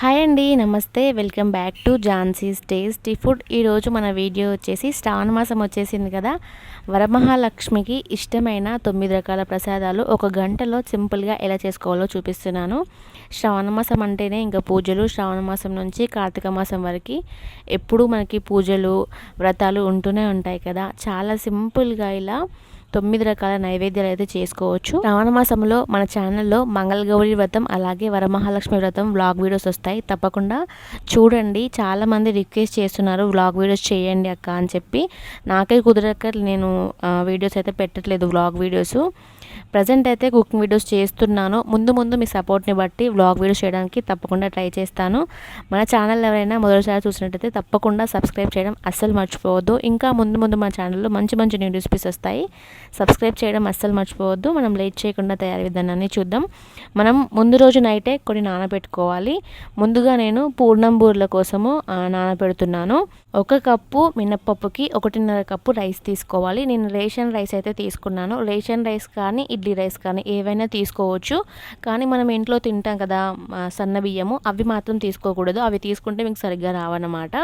Hi అండి నమస్తే. Welcome back to Jhansi's tasty food. ఈరోజు మన వీడియో వచ్చేసి శ్రావణ మాసం వచ్చేసింది కదా. వరమహాలక్ష్మికి ఇష్టమైన తొమ్మిది రకాల ప్రసాదాలు ఒక గంటలో సింపుల్గా ఎలా చేసుకోవాలో చూపిస్తున్నాను. శ్రావణ మాసం అంటేనే ఇంకా పూజలు శ్రావణ మాసం నుంచి కార్తీక మాసం వరకు ఎప్పుడూ మనకి పూజలు వ్రతాలు ఉంటూనే ఉంటాయి కదా. చాలా సింపుల్గా ఇలా తొమ్మిది రకాల నైవేద్యాలు అయితే చేసుకోవచ్చు. శ్రావణ మాసంలో మన ఛానల్లో మంగళగౌరి వ్రతం అలాగే వరమహాలక్ష్మి వ్రతం వ్లాగ్ వీడియోస్ వస్తాయి. తప్పకుండా చూడండి. చాలామంది రిక్వెస్ట్ చేస్తున్నారు వ్లాగ్ వీడియోస్ చేయండి అక్క అని చెప్పి. నాకే కుదరక నేను వీడియోస్ అయితే పెట్టట్లేదు వ్లాగ్ వీడియోస్ ప్రజెంట్ అయితే కుకింగ్ వీడియోస్ చేస్తున్నాను. ముందు ముందు మీ సపోర్ట్ని బట్టి వ్లాగ్ వీడియోస్ చేయడానికి తప్పకుండా ట్రై చేస్తాను. మన ఛానల్ ఎవరైనా మొదటిసారి చూసినట్టయితే తప్పకుండా సబ్స్క్రైబ్ చేయడం అస్సలు మర్చిపోవద్దు. ఇంకా ముందు ముందు మా ఛానల్లో మంచి మంచి న్యూ రెసిపీస్ వస్తాయి. సబ్స్క్రైబ్ చేయడం అస్సలు మర్చిపోవద్దు. మనం లేట్ చేయకుండా తయారీ విధానాన్ని చూద్దాం. మనం ముందు రోజు నైటే కొన్ని నానబెట్టుకోవాలి. ముందుగా నేను పూర్ణం బూర్ల కోసము నానబెడుతున్నాను. ఒక కప్పు మినప్పప్పుకి ఒకటిన్నర కప్పు రైస్ తీసుకోవాలి. నేను రేషన్ రైస్ అయితే తీసుకున్నాను. రేషన్ రైస్ కానీ ఇడ్లీ రైస్ కానీ ఏవైనా తీసుకోవచ్చు. కానీ మనం ఇంట్లో తింటాం కదా సన్న బియ్యము అవి మాత్రం తీసుకోకూడదు. అవి తీసుకుంటే మీకు సరిగ్గా రావన్నమాట.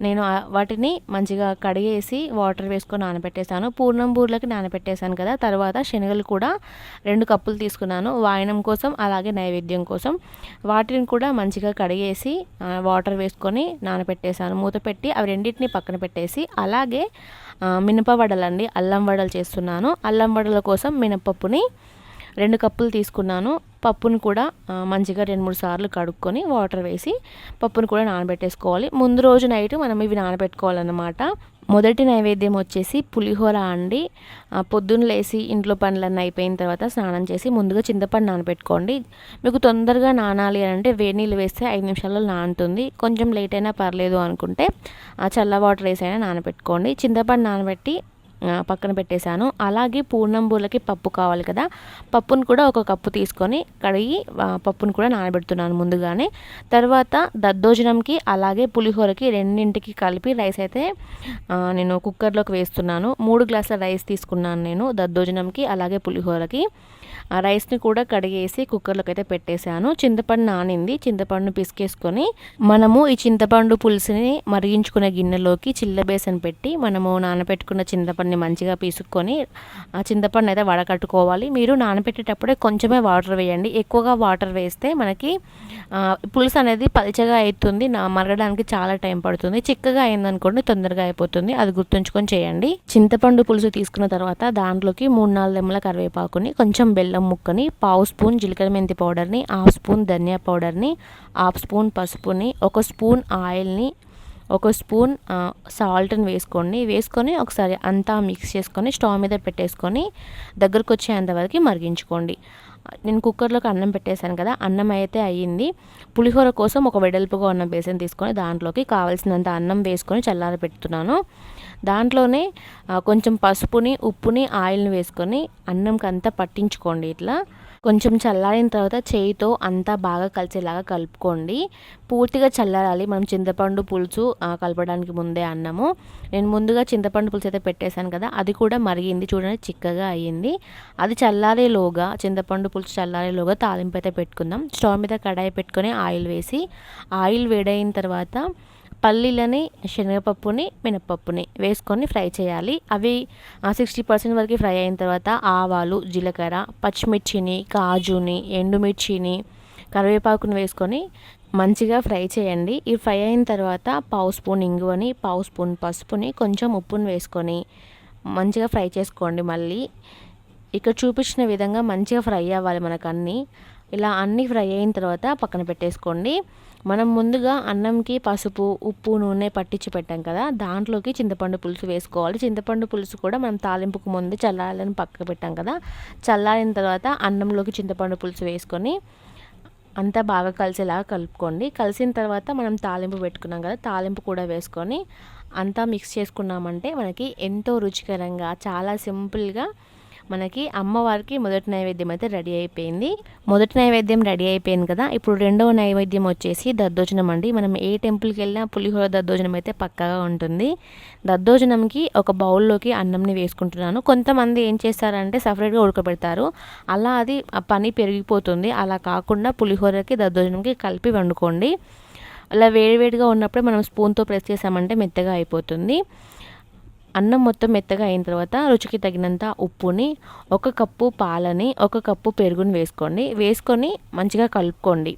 నేను వాటిని మంచిగా కడిగేసి వాటర్ వేసుకొని నానబెట్టేశాను. పూర్ణం బూర్లకి నానబెట్టేశాను కదా. తర్వాత శనగలు కూడా రెండు కప్పులు తీసుకున్నాను. వాయనం కోసం అలాగే నైవేద్యం కోసం. వాటిని కూడా మంచిగా కడిగేసి వాటర్ వేసుకొని నానబెట్టేశాను. మూత పెట్టి అవి రెండింటిని పక్కన పెట్టేసి అలాగే మినప వడలండి. అల్లం వడలు చేస్తున్నాను. అల్లం వడల కోసం మినపప్పుని రెండు కప్పులు తీసుకున్నాను. పప్పును కూడా మంచిగా రెండు మూడు సార్లు కడుక్కొని వాటర్ వేసి పప్పును కూడా నానబెట్టేసుకోవాలి. ముందు రోజు నైట్ మనం ఇవి నానబెట్టుకోవాలన్నమాట. మొదటి నైవేద్యం వచ్చేసి పులిహోర అండి. పొద్దున్న లేసి ఇంట్లో పనులన్నీ అయిపోయిన తర్వాత స్నానం చేసి ముందుగా చింతపండు నానబెట్టుకోండి. మీకు తొందరగా నానాలి అని అంటే వేడి నీళ్ళు వేస్తే ఐదు నిమిషాల్లో నానుతుంది. కొంచెం లేట్ అయినా పర్లేదు అనుకుంటే ఆ చల్ల వాటర్ వేసి అయినా నానబెట్టుకోండి. చింతపండు నానబెట్టి పక్కన పెట్టేశాను. అలాగే పూర్ణంబూలకి పప్పు కావాలి కదా. పప్పును కూడా ఒక కప్పు తీసుకొని కడిగి పప్పును కూడా నానబెడుతున్నాను ముందుగానే. తర్వాత దద్దోజనంకి అలాగే పులిహోరకి రెండింటికి కలిపి రైస్ అయితే నేను కుక్కర్లోకి వేస్తున్నాను. మూడు గ్లాసుల రైస్ తీసుకున్నాను నేను దద్దోజనంకి అలాగే పులిహోరకి. ఆ రైస్ని కూడా కడిగేసి కుక్కర్లోకి అయితే పెట్టేశాను. చింతపండు నానింది. చింతపండును పిసికేసుకొని మనము ఈ చింతపండు పులుసుని మరిగించుకునే గిన్నెలోకి చిల్ల బేసన్ పెట్టి మనము నానబెట్టుకున్న చింతపండుని మంచిగా పీసుకొని ఆ చింతపండు అయితే వడకట్టుకోవాలి. మీరు నానబెట్టేటప్పుడే కొంచెమే వాటర్ వేయండి. ఎక్కువగా వాటర్ వేస్తే మనకి పులుసు అనేది పల్చగా అవుతుంది నా మరగడానికి చాలా టైం పడుతుంది. చిక్కగా అయిందనుకోండి తొందరగా అయిపోతుంది. అది గుర్తుంచుకొని చేయండి. చింతపండు పులుసు తీసుకున్న తర్వాత దాంట్లోకి మూడు నాలుగు దెమ్మల కరివేపాకుని కొంచెం బెల్లం బెల్లం ముక్కని పావు స్పూన్ జీలకర్ర మెంతి పౌడర్ని హాఫ్ స్పూన్ ధనియా పౌడర్ని హాఫ్ స్పూన్ పసుపుని ఒక స్పూన్ ఆయిల్ని ఒక స్పూన్ సాల్ట్ని వేసుకోండి వేసుకొని ఒకసారి అంతా మిక్స్ చేసుకొని స్టవ్ మీద పెట్టేసుకొని దగ్గరకు వచ్చేంతవరకు మరిగించుకోండి. నేను కుక్కర్లోకి అన్నం పెట్టేశాను కదా అన్నం అయితే అయ్యింది. పులిహోర కోసం ఒక వెడల్పుగా ఉన్న బేసన్ తీసుకొని దాంట్లోకి కావాల్సినంత అన్నం వేసుకొని చల్లార పెడుతున్నాను. దాంట్లోనే కొంచెం పసుపుని ఉప్పుని ఆయిల్ని వేసుకొని అన్నంకి అంతా పట్టించుకోండి ఇట్లా. కొంచెం చల్లారిన తర్వాత చేయితో అంతా బాగా కలిసేలాగా కలుపుకోండి. పూర్తిగా చల్లారాలి. మనం చింతపండు పులుసు కలపడానికి ముందే అన్నము. నేను ముందుగా చింతపండు పులుసు అయితే పెట్టేశాను కదా అది కూడా మరిగింది. చూడండి చిక్కగా అయ్యింది. అది చల్లారేలోగా చింతపండు పులుసు చల్లారేలోగా తాలింపు అయితే పెట్టుకుందాం. స్టవ్ మీద కడాయి పెట్టుకొని ఆయిల్ వేసి ఆయిల్ వేడైన తర్వాత పల్లీలని శనగపప్పుని మినపప్పుని వేసుకొని ఫ్రై చేయాలి. అవి సిక్స్టీ పర్సెంట్ వరకు ఫ్రై అయిన తర్వాత ఆవాలు జీలకర్ర పచ్చిమిర్చిని కాజుని ఎండుమిర్చిని కరివేపాకుని వేసుకొని మంచిగా ఫ్రై చేయండి. ఇవి ఫ్రై అయిన తర్వాత పావు స్పూన్ ఇంగువని పావు స్పూన్ పసుపుని కొంచెం ఉప్పుని వేసుకొని మంచిగా ఫ్రై చేసుకోండి మళ్ళీ. ఇక్కడ చూపించిన విధంగా మంచిగా ఫ్రై అవ్వాలి మనకు అన్నీ ఇలా అన్నీ ఫ్రై అయిన తర్వాత పక్కన పెట్టేసుకోండి. మనం ముందుగా అన్నంకి పసుపు ఉప్పు నూనె పట్టించి పెట్టాం కదా దాంట్లోకి చింతపండు పులుసు వేసుకోవాలి. చింతపండు పులుసు కూడా మనం తాలింపుకు ముందు చల్లాలని పక్కకు పెట్టాం కదా చల్లారిన తర్వాత అన్నంలోకి చింతపండు పులుసు వేసుకొని అంతా బాగా కలిసేలాగా కలుపుకోండి. కలిసిన తర్వాత మనం తాలింపు పెట్టుకున్నాం కదా తాలింపు కూడా వేసుకొని అంతా మిక్స్ చేసుకున్నామంటే మనకి ఎంతో రుచికరంగా చాలా సింపుల్గా మనకి అమ్మవారికి మొదటి నైవేద్యం అయితే రెడీ అయిపోయింది. మొదటి నైవేద్యం రెడీ అయిపోయింది కదా? ఇప్పుడు రెండవ నైవేద్యం వచ్చేసి దద్దోజనం అండి. మనం ఏ టెంపుల్కి వెళ్ళినా పులిహోర దద్దోజనం అయితే పక్కాగా ఉంటుంది. దద్దోజనంకి ఒక బౌల్లోకి అన్నంని వేసుకుంటున్నాను. కొంతమంది ఏం చేస్తారంటే సపరేట్గా ఉడకబెడతారు. అలా అది పని పెరిగిపోతుంది. అలా కాకుండా పులిహోరకి దద్దోజనంకి కలిపి వండుకోండి. అలా వేడివేడిగా ఉన్నప్పుడే మనం స్పూన్తో ప్రెస్ చేసామంటే మెత్తగా అయిపోతుంది. అన్నం మొత్తం మెత్తగా అయిన తర్వాత రుచికి తగినంత ఉప్పుని ఒక కప్పు పాలని ఒక కప్పు పెరుగుని వేసుకోండి. వేసుకొని మంచిగా కలుపుకోండి.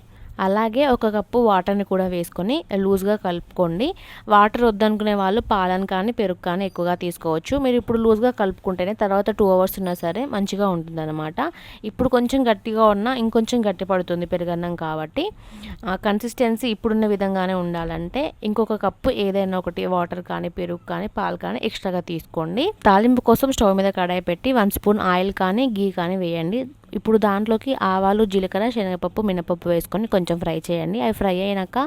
అలాగే ఒక కప్పు వాటర్ని కూడా వేసుకొని లూజ్గా కలుపుకోండి. వాటర్ వద్దనుకునే వాళ్ళు పాలను కానీ పెరుగు కానీ ఎక్కువగా తీసుకోవచ్చు. మీరు ఇప్పుడు లూజ్గా కలుపుకుంటేనే తర్వాత టూ అవర్స్ ఉన్నా సరే మంచిగా ఉంటుందన్నమాట. ఇప్పుడు కొంచెం గట్టిగా ఉన్నా ఇంకొంచెం గట్టి పడుతుంది పెరుగన్నం కాబట్టి. కన్సిస్టెన్సీ ఇప్పుడున్న విధంగానే ఉండాలంటే ఇంకొక కప్పు ఏదైనా ఒకటి వాటర్ కానీ పెరుగు కానీ పాలు కానీ ఎక్స్ట్రాగా తీసుకోండి. తాలింపు కోసం స్టవ్ మీద కడాయి పెట్టి వన్ స్పూన్ ఆయిల్ కానీ గీ కానీ వేయండి. ఇప్పుడు దాంట్లోకి ఆవాలు జీలకర్ర శనగపప్పు మినపప్పు వేసుకొని కొంచెం ఫ్రై చేయండి. అవి ఫ్రై అయినాక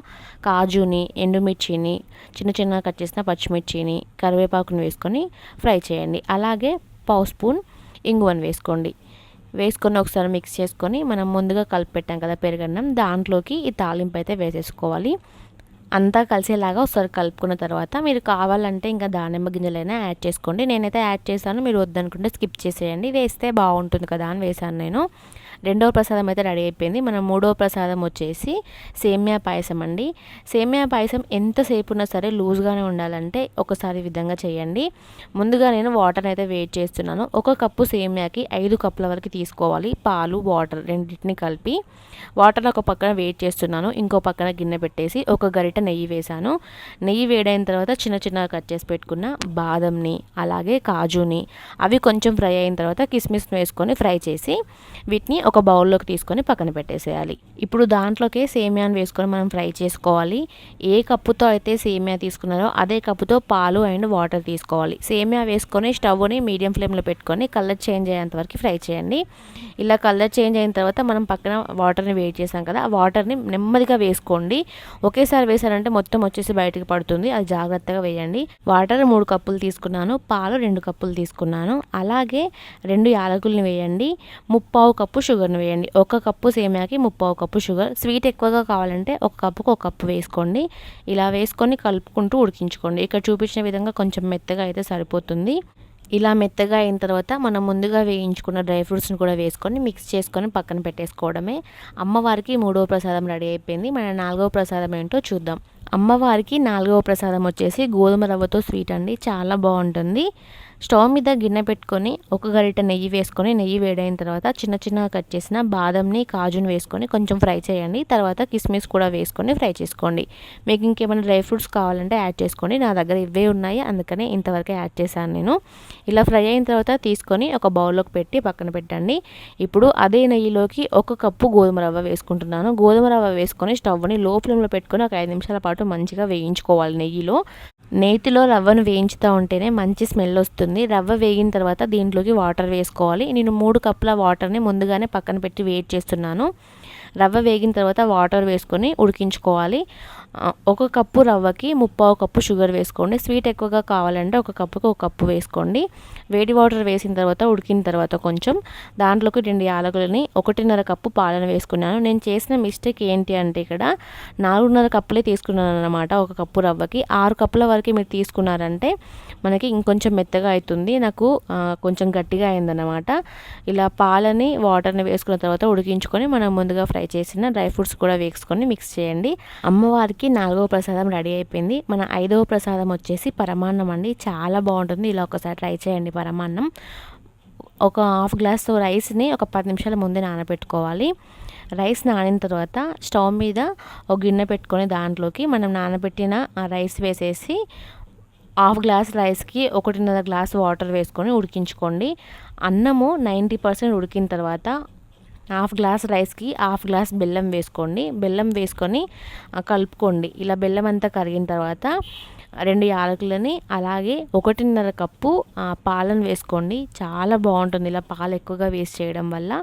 కాజుని ఎండుమిర్చిని చిన్న చిన్నగా కట్ చేసిన పచ్చిమిర్చిని కరివేపాకుని వేసుకొని ఫ్రై చేయండి. అలాగే పావు స్పూన్ ఇంగువని వేసుకోండి. వేసుకొని ఒకసారి మిక్స్ చేసుకొని మనం ముందుగా కలిపి పెట్టాం కదా పెరుగన్నం దాంట్లోకి ఈ తాలింపు అయితే వేసేసుకోవాలి. అంతా కలిసేలాగా ఒకసారి కలుపుకున్న తర్వాత మీరు కావాలంటే ఇంకా దానిమ్మ గింజలైనా యాడ్ చేసుకోండి. నేనైతే యాడ్ చేశాను. మీరు వద్దనుకుంటే స్కిప్ చేసేయండి. వేస్తే బాగుంటుంది కదా అని వేశాను నేను. రెండవ ప్రసాదం అయితే రెడీ అయిపోయింది. మనం మూడవ ప్రసాదం వచ్చేసి సేమ్యా పాయసం అండి. సేమ్యా పాయసం ఎంతసేపు ఉన్నా సరే లూజ్గానే ఉండాలంటే ఒకసారి విధంగా చేయండి. ముందుగా నేను వాటర్ అయితే వేట్ చేస్తున్నాను. ఒక కప్పు సేమ్యాకి ఐదు కప్పుల వరకు తీసుకోవాలి. పాలు వాటర్ రెండింటిని కలిపి వాటర్ ఒక పక్కన వెయిట్ చేస్తున్నాను. ఇంకో పక్కన గిన్నె పెట్టేసి ఒక గరిట నెయ్యి వేసాను నెయ్యి వేడైన తర్వాత చిన్న చిన్నగా కట్ చేసి పెట్టుకున్న బాదంని అలాగే కాజుని అవి కొంచెం ఫ్రై అయిన తర్వాత కిస్మిస్ వేసుకొని ఫ్రై చేసి వీటిని ఒక బౌల్లోకి తీసుకొని పక్కన పెట్టేసేయాలి. ఇప్పుడు దాంట్లోకే సేమియాని వేసుకొని మనం ఫ్రై చేసుకోవాలి. ఏ కప్పుతో అయితే సేమియా తీసుకున్నారో అదే కప్పుతో పాలు అండ్ వాటర్ తీసుకోవాలి. సేమియా వేసుకొని స్టవ్ని మీడియం ఫ్లేమ్లో పెట్టుకొని కలర్ చేంజ్ అయ్యేంత వరకు ఫ్రై చేయండి. ఇలా కలర్ చేంజ్ అయిన తర్వాత మనం పక్కన వాటర్ని వేడి చేసాం కదా ఆ వాటర్ని నెమ్మదిగా వేసుకోండి. ఒకేసారి వేసారంటే మొత్తం వచ్చేసి బయటకు పడుతుంది. అది జాగ్రత్తగా వేయండి. వాటర్ మూడు కప్పులు తీసుకున్నాను పాలు రెండు కప్పులు తీసుకున్నాను. అలాగే రెండు యాలకుల్ని వేయండి. ముప్పావు కప్పు షుగర్ షుగర్ని వేయండి. ఒక కప్పు సేమియాకి ముప్పావు కప్పు షుగర్ స్వీట్ ఎక్కువగా కావాలంటే ఒక కప్పుకు ఒక కప్పు వేసుకోండి. ఇలా వేసుకొని కలుపుకుంటూ ఉడికించుకోండి. ఇక్కడ చూపించిన విధంగా కొంచెం మెత్తగా అయితే సరిపోతుంది. ఇలా మెత్తగా అయిన తర్వాత మనం ముందుగా వేయించుకున్న డ్రై ఫ్రూట్స్ని కూడా వేసుకొని మిక్స్ చేసుకొని పక్కన పెట్టేసుకోవడమే. అమ్మవారికి మూడవ ప్రసాదం రెడీ అయిపోయింది. మన నాలుగవ ప్రసాదం ఏంటో చూద్దాం. అమ్మవారికి నాలుగవ ప్రసాదం వచ్చేసి గోధుమ రవ్వతో స్వీట్ అండి. చాలా బాగుంటుంది. స్టవ్ మీద గిన్నె పెట్టుకొని ఒక గరిట నెయ్యి వేసుకొని నెయ్యి వేడైన తర్వాత చిన్న చిన్నగా కట్ చేసిన బాదంని కాజుని వేసుకొని కొంచెం ఫ్రై చేయండి. తర్వాత కిస్మిస్ కూడా వేసుకొని ఫ్రై చేసుకోండి. మీకు ఇంకేమైనా డ్రై ఫ్రూట్స్ కావాలంటే యాడ్ చేసుకోండి. నా దగ్గర ఇవే ఉన్నాయి. అందుకనే ఇంతవరకే యాడ్ చేశాను నేను. ఇలా ఫ్రై అయిన తర్వాత తీసుకొని ఒక బౌల్లోకి పెట్టి పక్కన పెట్టండి. ఇప్పుడు అదే నెయ్యిలోకి ఒక కప్పు గోధుమ రవ్వ వేసుకుంటున్నాను. గోధుమ రవ్వ వేసుకొని స్టవ్ని లో ఫ్లేమ్లో పెట్టుకొని ఒక ఐదు నిమిషాల పాటు మంచిగా వేయించుకోవాలి నెయ్యిలో. నేతిలో రవ్వను వేయించుతూ ఉంటేనే మంచి స్మెల్ వస్తుంది. రవ్వ వేగిన తర్వాత దీంట్లోకి వాటర్ వేసుకోవాలి. నేను మూడు కప్పుల వాటర్ని ముందుగానే పక్కన పెట్టి వెయిట్ చేస్తున్నాను. రవ్వ వేగిన తర్వాత వాటర్ వేసుకొని ఉడికించుకోవాలి. ఒక కప్పు రవ్వకి ముప్పావు కప్పు షుగర్ వేసుకోండి. స్వీట్ ఎక్కువగా కావాలంటే ఒక కప్పుకి ఒక కప్పు వేసుకోండి. వేడి వాటర్ వేసిన తర్వాత ఉడికిన తర్వాత కొంచెం దాంట్లోకి రెండు యాలకులని ఒకటిన్నర కప్పు పాలను వేసుకున్నాను. నేను చేసిన మిస్టేక్ ఏంటి అంటే ఇక్కడ నాలుగున్నర కప్పులే తీసుకున్నాను అనమాట ఒక కప్పు రవ్వకి. ఆరు కప్పుల వరకు మీరు తీసుకున్నారంటే మనకి ఇంకొంచెం మెత్తగా అవుతుంది నాకు కొంచెం గట్టిగా అయిందనమాట ఇలా పాలని వాటర్ని వేసుకున్న తర్వాత ఉడికించుకొని మనం ముందుగా ఫ్రై చేసిన డ్రై ఫ్రూట్స్ కూడా వేసుకొని మిక్స్ చేయండి. అమ్మవారికి నాలుగవ ప్రసాదం రెడీ అయిపోయింది. మన ఐదవ ప్రసాదం వచ్చేసి పరమాన్నం అండి. చాలా బాగుంటుంది. ఇలా ఒకసారి ట్రై చేయండి పరమాన్నం. ఒక హాఫ్ గ్లాస్ రైస్ని ఒక పది నిమిషాల ముందే నానబెట్టుకోవాలి. రైస్ నానిన తర్వాత స్టవ్ మీద ఒక గిన్నె పెట్టుకొని దాంట్లోకి మనం నానబెట్టిన రైస్ వేసేసి హాఫ్ గ్లాస్ రైస్కి ఒకటిన్నర గ్లాస్ వాటర్ వేసుకొని ఉడికించుకోండి. అన్నము నైంటీ పర్సెంట్ ఉడికిన తర్వాత హాఫ్ గ్లాస్ రైస్కి హాఫ్ గ్లాస్ బెల్లం వేసుకోండి. బెల్లం వేసుకొని కలుపుకోండి. ఇలా బెల్లం అంతా కరిగిన తర్వాత రెండు యాలకులని అలాగే ఒకటిన్నర కప్పు పాలను వేసుకోండి. చాలా బాగుంటుంది ఇలా పాలు ఎక్కువగా వేస్ట్ చేయడం వల్ల.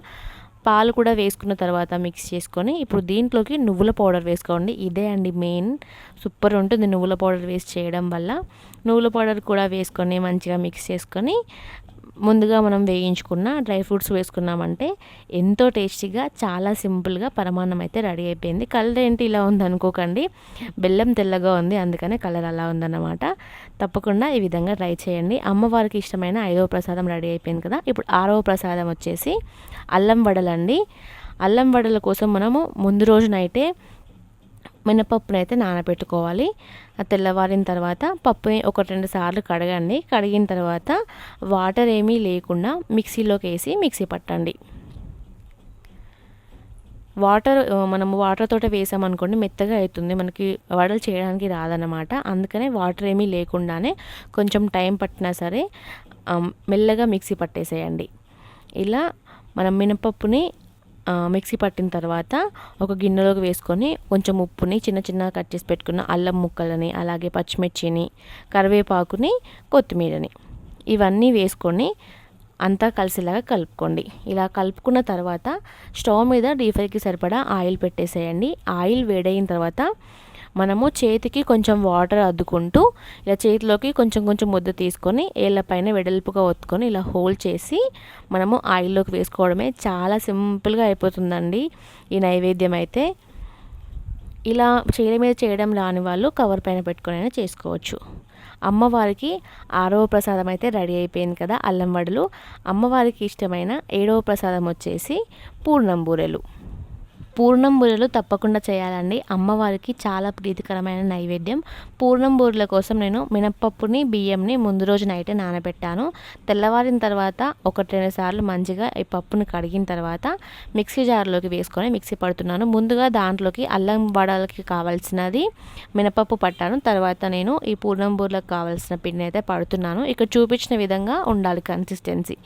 పాలు కూడా వేసుకున్న తర్వాత మిక్స్ చేసుకొని ఇప్పుడు దీంట్లోకి నువ్వుల పౌడర్ వేసుకోండి. ఇదే అండి మెయిన్. సూపర్ ఉంటుంది నువ్వుల పౌడర్ వేస్ట్ చేయడం వల్ల. నువ్వుల పౌడర్ కూడా వేసుకొని మంచిగా మిక్స్ చేసుకొని ముందుగా మనం వేయించుకున్న డ్రై ఫ్రూట్స్ వేసుకున్నామంటే ఎంతో టేస్టీగా చాలా సింపుల్గా పరమాన్నం అయితే రెడీ అయిపోయింది. కలర్ ఏంటి ఇలా ఉంది అనుకోకండి బెల్లం తెల్లగా ఉంది అందుకనే కలర్ అలా ఉందన్నమాట. తప్పకుండా ఈ విధంగా ట్రై చేయండి. అమ్మవారికి ఇష్టమైన ఐదవ ప్రసాదం రెడీ అయిపోయింది కదా. ఇప్పుడు ఆరవ ప్రసాదం వచ్చేసి అల్లం వడలండి. అల్లం వడల కోసం మనము ముందు రోజునైతే మినపప్పును అయితే నానబెట్టుకోవాలి తెల్లవారిన తర్వాత పప్పుని ఒక రెండు సార్లు కడగండి. కడిగిన తర్వాత వాటర్ ఏమీ లేకుండా మిక్సీలోకి వేసి మిక్సీ పట్టండి. వాటర్ మనం వాటర్ తోట వేసామనుకోండి మెత్తగా అవుతుంది మనకి వడలు చేయడానికి రాదనమాట అందుకనే వాటర్ ఏమీ లేకుండానే కొంచెం టైం పట్టినా సరే మెల్లగా మిక్సీ పట్టేసేయండి. ఇలా మనం మినపప్పుని మిక్సీ పట్టిన తర్వాత ఒక గిన్నెలోకి వేసుకొని కొంచెం ఉప్పుని చిన్న చిన్నగా కట్ చేసి పెట్టుకున్న అల్లం ముక్కలని అలాగే పచ్చిమిర్చిని కరివేపాకుని కొత్తిమీరని ఇవన్నీ వేసుకొని అంతా కలిసేలాగా కలుపుకోండి. ఇలా కలుపుకున్న తర్వాత స్టవ్ మీద డీప్ సరిపడా ఆయిల్ పెట్టేసేయండి. ఆయిల్ వేడైన తర్వాత మనము చేతికి కొంచెం వాటర్ అద్దుకుంటూ ఇలా చేతిలోకి కొంచెం కొంచెం ముద్ద తీసుకొని ఏళ్ళ పైన వెడల్పుగా ఒత్తుకొని ఇలా హోల్డ్ చేసి మనము ఆయిల్లోకి వేసుకోవడమే చాలా సింపుల్గా అయిపోతుందండి ఈ నైవేద్యం అయితే. ఇలా చేయల మీద చేయడం రాని వాళ్ళు కవర్ పైన పెట్టుకొని అయినా చేసుకోవచ్చు. అమ్మవారికి ఆరవ ప్రసాదం అయితే రెడీ అయిపోయింది కదా అల్లం వడలు. అమ్మవారికి ఇష్టమైన ఏడవ ప్రసాదం వచ్చేసి పూర్ణం బూరెలు. పూర్ణం బూరెలు తప్పకుండా చేయాలండి. అమ్మవారికి చాలా ప్రీతికరమైన నైవేద్యం. పూర్ణం బూరెల కోసం నేను మినప్పప్పుని బియ్యంని ముందు రోజు నైటే నానబెట్టాను. తెల్లవారిన తర్వాత ఒకటి రెండు సార్లు మంచిగా ఈ పప్పుని కడిగిన తర్వాత మిక్సీ జార్లోకి వేసుకొని మిక్సీ పడుతున్నాను. ముందుగా దాంట్లోకి అల్లం వడలకి కావాల్సినది మినపప్పు పట్టాను. తర్వాత నేను ఈ పూర్ణం బూరెలకు కావాల్సిన పిండి అయితే పడుతున్నాను. ఇక్కడ చూపించిన విధంగా ఉండాలి కన్సిస్టెన్సీ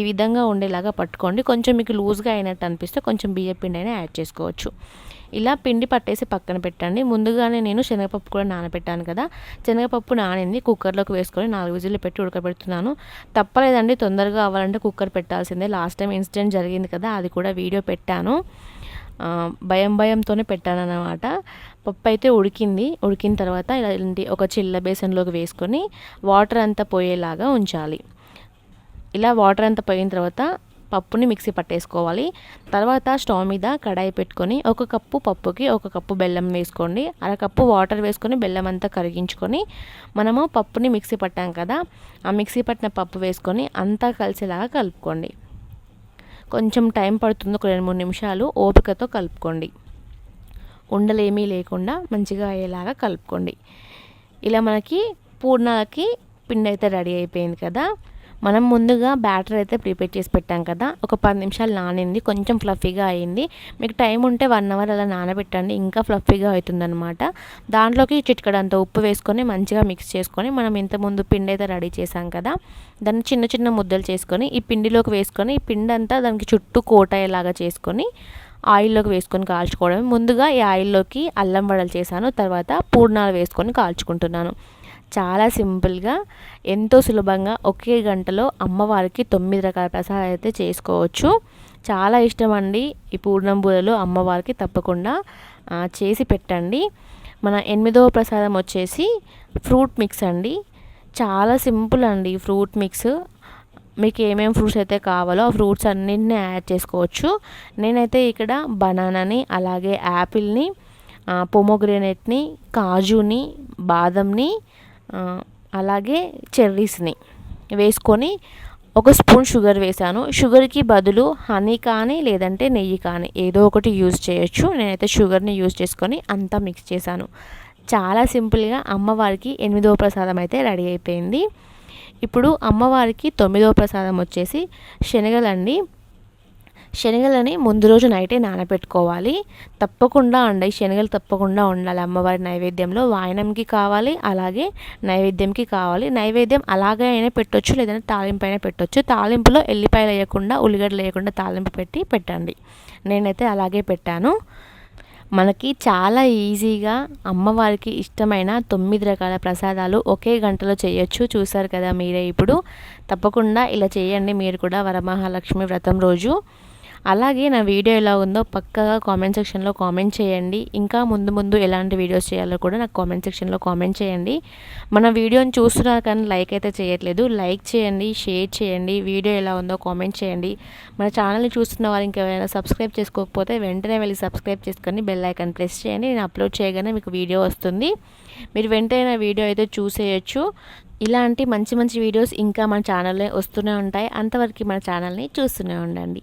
ఈ విధంగా ఉండేలాగా పట్టుకోండి. కొంచెం మీకు లూజ్గా అయినట్టు అనిపిస్తే కొంచెం బియ్య పిండి అయినా యాడ్ చేసుకోండి. చూసుకోవచ్చు. ఇలా పిండి పట్టేసి పక్కన పెట్టండి. ముందుగానే నేను శనగపప్పు కూడా నానబెట్టాను కదా. శనగపప్పు నానింది. కుక్కర్లోకి వేసుకొని నాలుగు విజిల్లు పెట్టి ఉడకబెడుతున్నాను. తప్పలేదండి. తొందరగా అవ్వాలంటే కుక్కర్ పెట్టాల్సిందే. లాస్ట్ టైం ఇన్సిడెంట్ జరిగింది కదా అది కూడా వీడియో పెట్టాను. భయం భయంతోనే పెట్టాను అనమాట పప్పు అయితే ఉడికింది. ఉడికిన తర్వాత ఇలాంటి ఒక చిల్ల బేసన్లోకి వేసుకొని వాటర్ అంతా పోయేలాగా ఉంచాలి. ఇలా వాటర్ అంతా పోయిన తర్వాత పప్పుని మిక్సీ పట్టేసుకోవాలి. తర్వాత స్టవ్ మీద కడాయి పెట్టుకొని ఒక కప్పు పప్పుకి ఒక కప్పు బెల్లం వేసుకోండి. అరకప్పు వాటర్ వేసుకొని బెల్లం అంతా కరిగించుకొని మనము పప్పుని మిక్సీ పట్టాం కదా ఆ మిక్సీ పట్టిన పప్పు వేసుకొని అంతా కలిసేలాగా కలుపుకోండి. కొంచెం టైం పడుతుంది ఒక రెండు మూడు నిమిషాలు ఓపికతో కలుపుకోండి. ఉండలేమీ లేకుండా మంచిగా అయ్యేలాగా కలుపుకోండి. ఇలా మనకి పూర్ణాలకి పిండి అయితే రెడీ అయిపోయింది కదా. మనం ముందుగా బ్యాటర్ అయితే ప్రిపేర్ చేసి పెట్టాం కదా ఒక పది నిమిషాలు నానింది కొంచెం ఫ్లఫీగా అయింది. మీకు టైం ఉంటే వన్ అవర్ అలా నానబెట్టండి ఇంకా ఫ్లఫీగా అవుతుందన్నమాట. దాంట్లోకి చిటికడంత ఉప్పు వేసుకొని మంచిగా మిక్స్ చేసుకొని మనం ఇంతకుముందు పిండి అయితే రెడీ చేసాం కదా దాన్ని చిన్న చిన్న ముద్దలు చేసుకొని ఈ పిండిలోకి వేసుకొని ఈ పిండి అంతా దానికి చుట్టూ కోట అయ్యేలాగా చేసుకొని ఆయిల్లోకి వేసుకొని కాల్చుకోవడం ముందుగా ఈ ఆయిల్లోకి అల్లం వడలు చేశాను తర్వాత పూర్ణాలు వేసుకొని కాల్చుకుంటున్నాను. చాలా సింపుల్గా ఎంతో సులభంగా ఒకే గంటలో అమ్మవారికి తొమ్మిది రకాల ప్రసాదాలు అయితే చేసుకోవచ్చు. చాలా ఇష్టం అండి ఈ పూర్ణం బూరెలు అమ్మవారికి తప్పకుండా చేసి పెట్టండి. మన ఎనిమిదవ ప్రసాదం వచ్చేసి ఫ్రూట్ మిక్స్ అండి. చాలా సింపుల్ అండి ఫ్రూట్ మిక్స్. మీకు ఏమేమి ఫ్రూట్స్ అయితే కావాలో ఆ ఫ్రూట్స్ అన్నింటినీ యాడ్ చేసుకోవచ్చు. నేనైతే ఇక్కడ బనానాని అలాగే యాపిల్ని పొమోగ్రేనేట్ని కాజుని బాదంని అలాగే చెర్రీస్ని వేసుకొని ఒక స్పూన్ షుగర్ వేశాను. షుగర్కి బదులు హనీ కానీ లేదంటే నెయ్యి కానీ ఏదో ఒకటి యూజ్ చేయొచ్చు. నేనైతే షుగర్ని యూజ్ చేసుకొని అంతా మిక్స్ చేశాను. చాలా సింపుల్గా అమ్మవారికి ఎనిమిదవ ప్రసాదం అయితే రెడీ అయిపోయింది. ఇప్పుడు అమ్మవారికి తొమ్మిదవ ప్రసాదం వచ్చేసి శనగలండి. శనగలని ముందు రోజు నైటే నానబెట్టుకోవాలి. తప్పకుండా అండి శనగలు తప్పకుండా ఉండాలి అమ్మవారి నైవేద్యంలో. వాయనంకి కావాలి అలాగే నైవేద్యంకి కావాలి. నైవేద్యం అలాగే అయినా పెట్టొచ్చు లేదంటే తాలింపు అయినా పెట్టొచ్చు. తాలింపులో ఎల్లిపాయలు వేయకుండా ఉల్లిగడ్డలు వేయకుండా తాలింపు పెట్టి పెట్టండి. నేనైతే అలాగే పెట్టాను. మనకి చాలా ఈజీగా అమ్మవారికి ఇష్టమైన తొమ్మిది రకాల ప్రసాదాలు ఒకే గంటలో చేయొచ్చు. చూసారు కదా మీరే ఇప్పుడు. తప్పకుండా ఇలా చేయండి. మీరు కూడా వరమహాలక్ష్మి వ్రతం రోజు. అలాగే నా వీడియో ఎలా ఉందో పక్కగా కామెంట్ సెక్షన్లో కామెంట్ చేయండి. ఇంకా ముందు ముందు ఎలాంటి వీడియోస్ చేయాలో కూడా నాకు కామెంట్ సెక్షన్లో కామెంట్ చేయండి. మన వీడియోని చూస్తున్నారు కానీ లైక్ అయితే చేయట్లేదు. లైక్ చేయండి షేర్ చేయండి వీడియో ఎలా ఉందో కామెంట్ చేయండి. మన ఛానల్ని చూస్తున్న వారు ఇంకెవరైనా సబ్స్క్రైబ్ చేసుకోకపోతే వెంటనే వెళ్ళి సబ్స్క్రైబ్ చేసుకొని బెల్ ఐకాన్ ప్రెస్ చేయండి. నేను అప్లోడ్ చేయగానే మీకు వీడియో వస్తుంది. మీరు వెంటనే వీడియో అయితే చూసేయచ్చు. ఇలాంటి మంచి మంచి వీడియోస్ ఇంకా మన ఛానల్లో వస్తూనే ఉంటాయి. అంతవరకు మన ఛానల్ని చూస్తూనే ఉండండి.